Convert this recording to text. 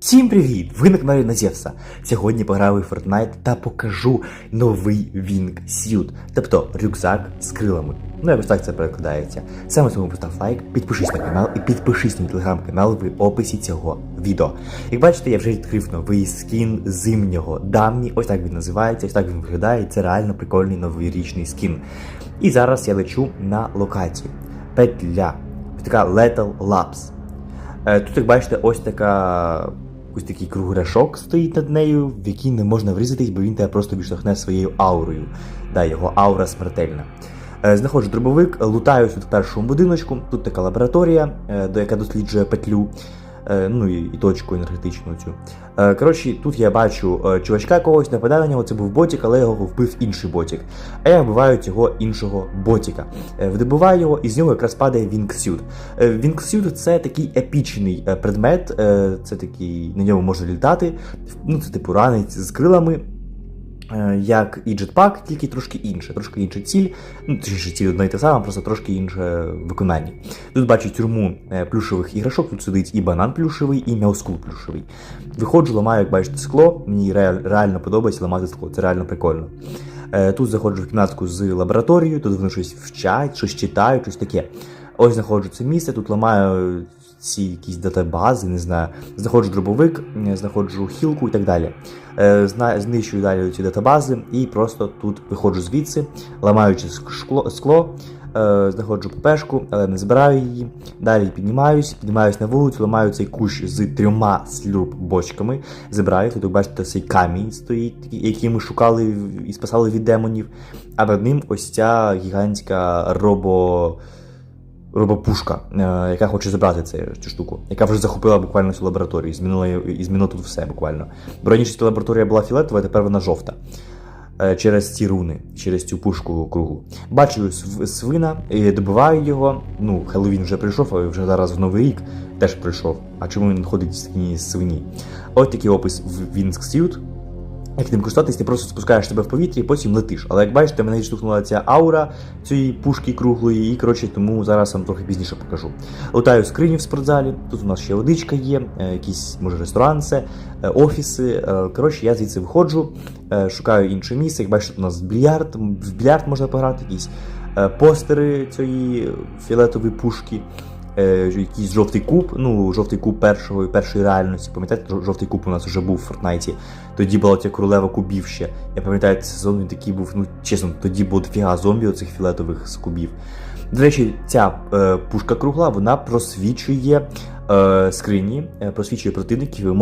Всім привіт! Ви на каналі Назєвса. Сьогодні пограю в Fortnite та покажу новий Wing Suit, тобто рюкзак з крилами. Ну, якось так це перекладається. Саме тому постав лайк, підпишись на канал і підпишись на мій телеграм-канал в описі цього відео. Як бачите, я вже відкрив новий скін зимнього дамні. Ось так він називається, ось так він виглядає. Це реально прикольний новорічний скін. І зараз я лечу на локацію. Петля. Ось така Lethal Labs. Е, Тут, як бачите, ось така. Ось такий кругляшок стоїть над нею, в який не можна врізатись, бо він тебе просто відштовхне своєю аурою. Да, його аура смертельна. Е, Знаходжу дробовик, лутаюсь в першому будиночку. Тут така лабораторія, е, до яка досліджує петлю. Е, Ну і, і точку енергетичну цю. Е, Коротше, тут я бачу е, чувачка когось, нападає на нього, це був ботік, але його вбив інший ботік. А я вбиваю цього іншого ботіка. Вдобиваю його, і з нього якраз падає Вінксюд. Вінксюд це такий епічний предмет, це такий, на ньому можна літати. Ну, це типу ранець з крилами. Е, Як і джетпак, тільки трошки інше, трошки інша ціль. Ну, точніше, ціль одна і та сама, просто трошки інше виконання. Тут бачу тюрму е, плюшевих іграшок, тут сидить і банан плюшевий, і мяускул плюшевий. Виходжу, ламаю, як бачите, скло. Мені реально подобається ламати скло, це реально прикольно. Е, Тут заходжу в кімнатку з лабораторією, тут вони щось вчать, щось читають, щось таке. Ось знаходжу це місце, тут ламаю ці якісь датабази, не знаю. Знаходжу дробовик, знаходжу хілку і так далі. Е, Знищую далі ці датабази і просто тут виходжу звідси, ламаючи скло, е, знаходжу ППшку, але не збираю її. Далі піднімаюсь, піднімаюсь на вулицю, ламаю цей кущ з трьома слюб бочками. Забираю, тут бачите цей камінь стоїть, який ми шукали і спасали від демонів. А над ним ось ця гігантська робо. Робопушка, е, яка хоче забрати цю, цю штуку, яка вже захопила буквально всю лабораторію, змінила, і змінила тут все буквально. Бо раніше ця лабораторія була фіолетова, тепер вона жовта. Е, Через ці руни, через цю пушку кругу. Бачу свина, і добиваю його. Ну, Хеллоуін вже прийшов, а вже зараз в Новий рік теж прийшов. А чому він ходить в свині? Ось такий опис в Wingsuit. Як ним користуватись, ти просто спускаєш себе в повітря і потім летиш. Але як бачите, мене відштовхнула ця аура цієї пушки круглої, і коротше, тому зараз вам трохи пізніше покажу. Лутаю скриню в спортзалі, тут у нас ще водичка є, е, якийсь, може, ресторан це, е, офіси. Е, Коротше, я звідси виходжу, шукаю інше місце. Як бачите, тут у нас більярд, в більярд можна пограти, якісь постери цієї фіолетової пушки. Е, Якийсь жовтий куб, ну жовтий куб першого першої реальності. Пам'ятаєте, жовтий куб у нас вже був в Фортнайті. Тоді була ця королева кубів ще. Я пам'ятаю, цей сезон він такий був, ну чесно, тоді було дофіга зомбі оцих фіолетових з кубів. До речі, ця е, пушка кругла, вона просвічує е, скрині, е, просвічує противників.